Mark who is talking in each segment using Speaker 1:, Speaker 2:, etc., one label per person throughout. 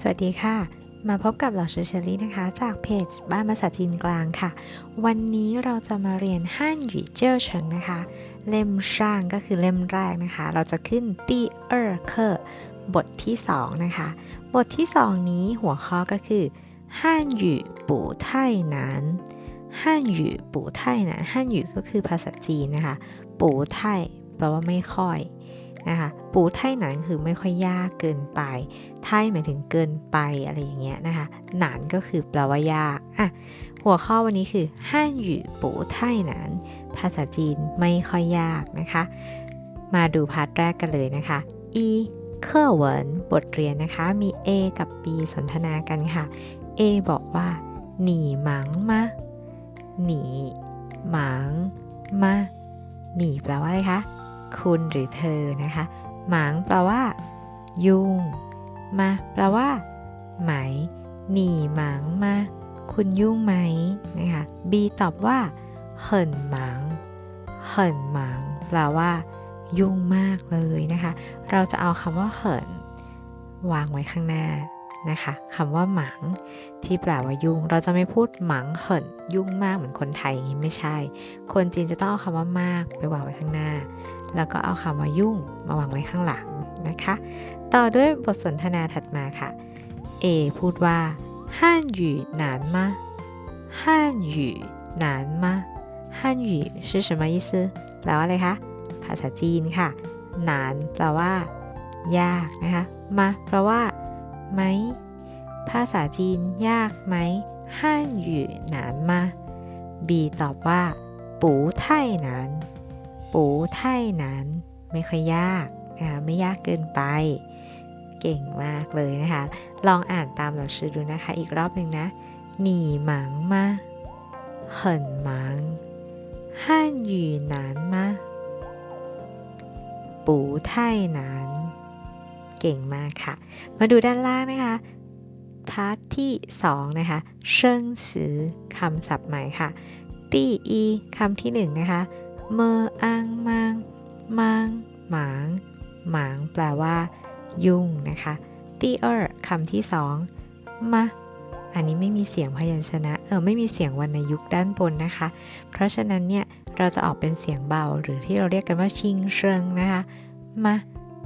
Speaker 1: สวัสดีค่ะ มาพบกับหล่าเชอเชอรี่นะคะ จากเพจบ้านภาษาจีนกลางค่ะ วันนี้เราจะมาเรียนฮั่นหยู่เจ้าเฉิงนะคะ เล่มช่างก็คือเล่มแรกนะคะ เราจะขึ้นตีเออร์เคอร์บทที่ 2 นะคะ บทที่ 2 นี้หัวข้อก็คือฮั่นหยู่ปู่ไท่หนานฮั่นหยู่ปู่ไท่หนานฮั่นหยู่ก็คือภาษาจีนนะคะ ปู่ไท่แปลว่าไม่ค่อย นะคะปูไท่หนานคือไม่ค่อยยากเกินไป ไท่หมายถึงเกินไปอะไรอย่างเงี้ยนะคะหนานก็คือแปลว่ายากอะหัวข้อวันนี้คือฮั่นหยู่ปูไท่หนานภาษาจีนไม่ค่อยยากนะคะ มาดูพาร์ทแรกกันเลยนะคะ e เคอร์เวินบทเรียนนะคะมี A กับ B สนทนากันค่ะ A บอกว่าหนีหมังมาหนีหมังมาหนีแปลว่าอะไรคะ คุณหรือเธอนะคะ หมางแปลว่า ยุงมาแปลว่า ไหม หนีหมางมาคุณยุ่งไหมนะคะ B ตอบว่าเหินหมางเหินหมางแปลว่า ยุ่งมากเลยนะคะ เราจะเอาคำว่าเหินวางไว้ข้างหน้า นะคะคำว่าหมังที่แปลว่ายุ่ง เราจะไม่พูดหมังเหินยุ่งมากเหมือนคนไทยอย่างนี้ไม่ใช่ คนจีนจะต้องเอาคำว่ามากไปวางไว้ข้างหน้า แล้วก็เอาคำว่ายุ่งมาวางไว้ข้างหลังนะคะ ต่อด้วยบทสนทนาถัดมาค่ะ A พูดว่าฮั่นหยู่หนานมาฮั่นหยู่หนานมาฮั่นหยู่是什么意思แปลว่าอะไรคะ ภาษาจีนค่ะ หนานแปลว่า ยากนะคะ มาแปลว่า ไหม ภาษาจีนยากไหมฮั่นหยู่หนานมา B ตอบว่า ปูไท่หนาน ปูไท่หนาน ไม่ค่อยยากนะคะไม่ยากเกินไป เก่งมากเลยนะคะ ลองอ่านตามเราชื่อดูนะคะ อีกรอบหนึ่งนะ หนีหมังมา很忙汉语难吗ปูไท่หนาน เก่งมากค่ะ มาดูด้านล่างนะคะพาร์ทที่ 2 นะคะเชิงสือคำศัพท์ใหม่ค่ะตีอีคำที่ 1 นะคะ เมออังมังมังหมาง หมางแปลว่า ยุ่งนะคะตีเออร์คำที่ 2 มาอันนี้ไม่มีเสียงพยัญชนะ เออ ไม่มีเสียงวรรณยุกต์ด้านบนนะคะ เพราะฉะนั้นเนี่ย เราจะออกเป็นเสียงเบา หรือที่เราเรียกกันว่าชิงเชิงนะคะ มา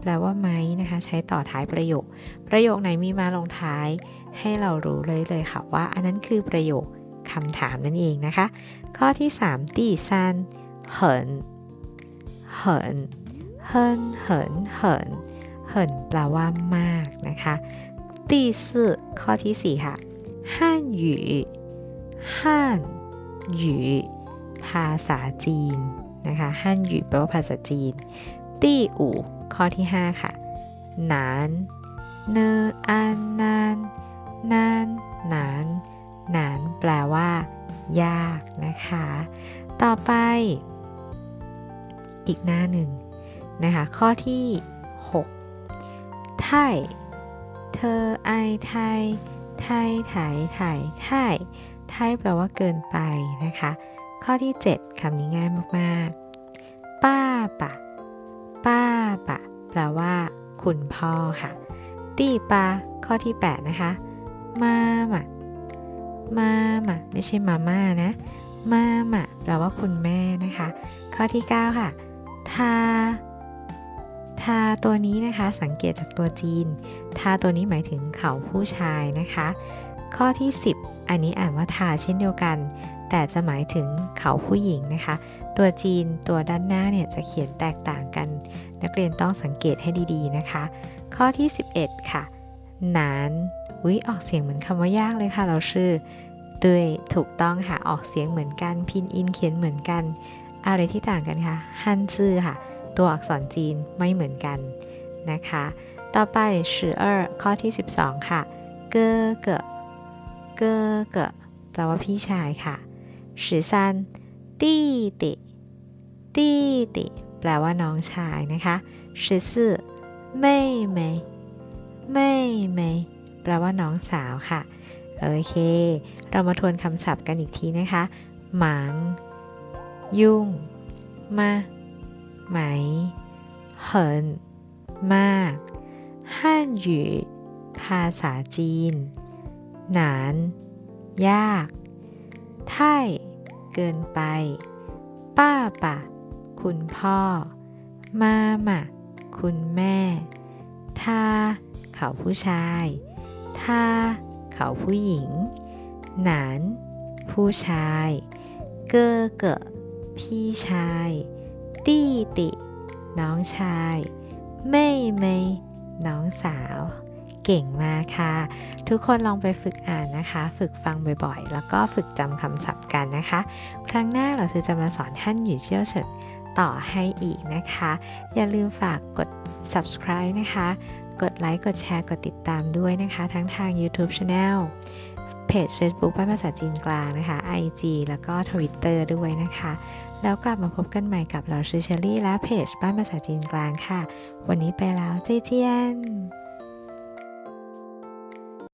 Speaker 1: แปลว่าไหมนะคะ ใช้ต่อท้ายประโยค ประโยคไหนมีมาลงท้าย ให้เรารู้เลยเลยค่ะว่า อันนั้นคือประโยคคำถามนั่นเองนะคะ ข้อที่3ตีซันเหินเหินเหินเหินเหินเหินแปลว่ามากนะคะตีสี่ข้อที่ 4 ค่ะฮั่นหยู่ฮั่นหยู่ภาษาจีนนะคะฮั่นหยู่แปลว่าภาษาจีนตีอู่ ข้อที่ 5 ค่ะ หนานเนออันนานนานหนานหนานแปลว่า ยากนะคะ ต่อไป อีกหน้าหนึ่งนะคะ ข้อที่ 6 ไทย เธอไอไทย ไทยไทยไทยไทยไทยแปลว่าเกินไปนะคะ ข้อที่ 7คำนี้ง่ายมากๆ ป้าปะ ป้าปะ แปลว่า คุณพ่อค่ะ ตีปาข้อที่ 8 นะคะมาหมามาหมาไม่ใช่มาม่านะมาหมาแปลว่าคุณแม่นะคะ ข้อที่ 9 ค่ะ ทา ทาตัวนี้นะคะ สังเกตจากตัวจีน ทาตัวนี้หมายถึงเขาผู้ชายนะคะ ข้อที่ 10 อันนี้อ่านว่าทาเช่นเดียวกัน แต่จะหมายถึงเขาผู้หญิงนะคะ ตัวจีนตัวด้านหน้าเนี่ยจะเขียนแตกต่างกัน นักเรียนต้องสังเกตให้ดีๆนะคะ ข้อที่ 11 ค่ะหนานอุ๊ยออกเสียงเหมือนคำว่ายากเลยค่ะ เราชื่อด้วยถูกต้องค่ะ ออกเสียงเหมือนกัน พินอินเขียนเหมือนกัน อะไรที่ต่างกันคะฮันซื่อค่ะ ตัวอักษรจีนไม่เหมือนกันนะคะ ต่อไปชื่อเออข้อที่ 12 ค่ะเกอเกอเกอเกอแปลว่าพี่ชายค่ะชื่อซัน ตี้ติตี้ติแปลว่าน้องชายนะคะชื่อซื่อเม่เม่เม่เม่แปลว่าน้องสาวค่ะ โอเค เรามาทวนคำศัพท์กันอีกทีนะคะ หมาง ยุ่ง มา ไหมเหินมากฮั่นหยู่ภาษาจีน หนาน ยาก ไท่ เกินไป ป้าป่ะคุณพ่อ มาม่ะ คุณแม่ ทา เขาผู้ชาย ทา เขาผู้หญิง หนาน ผู้ชาย เกอเกะพี่ชาย ตี้ติ น้องชายเม่เมยน้องสาว เก่งมากค่ะ ทุกคนลองไปฝึกอ่านนะคะ ฝึกฟังบ่อยๆ แล้วก็ฝึกจำคำศัพท์กันนะคะ ครั้งหน้าเราจะมาสอนท่านอยู่เชี่ยวเฉินต่อให้อีกนะคะ อย่าลืมฝากกด subscribe นะคะ กดไลค์ กดแชร์ กดติดตามด้วยนะคะ ทั้งทาง YouTube Channel เพจ Facebook บ้านภาษาจีนกลางนะคะ IG แล้วก็ Twitter ด้วยนะคะ แล้วกลับมาพบกันใหม่กับเราชื่อเชอรี่และเพจบ้านภาษาจีนกลางค่ะ วันนี้ไปแล้วเจเจียน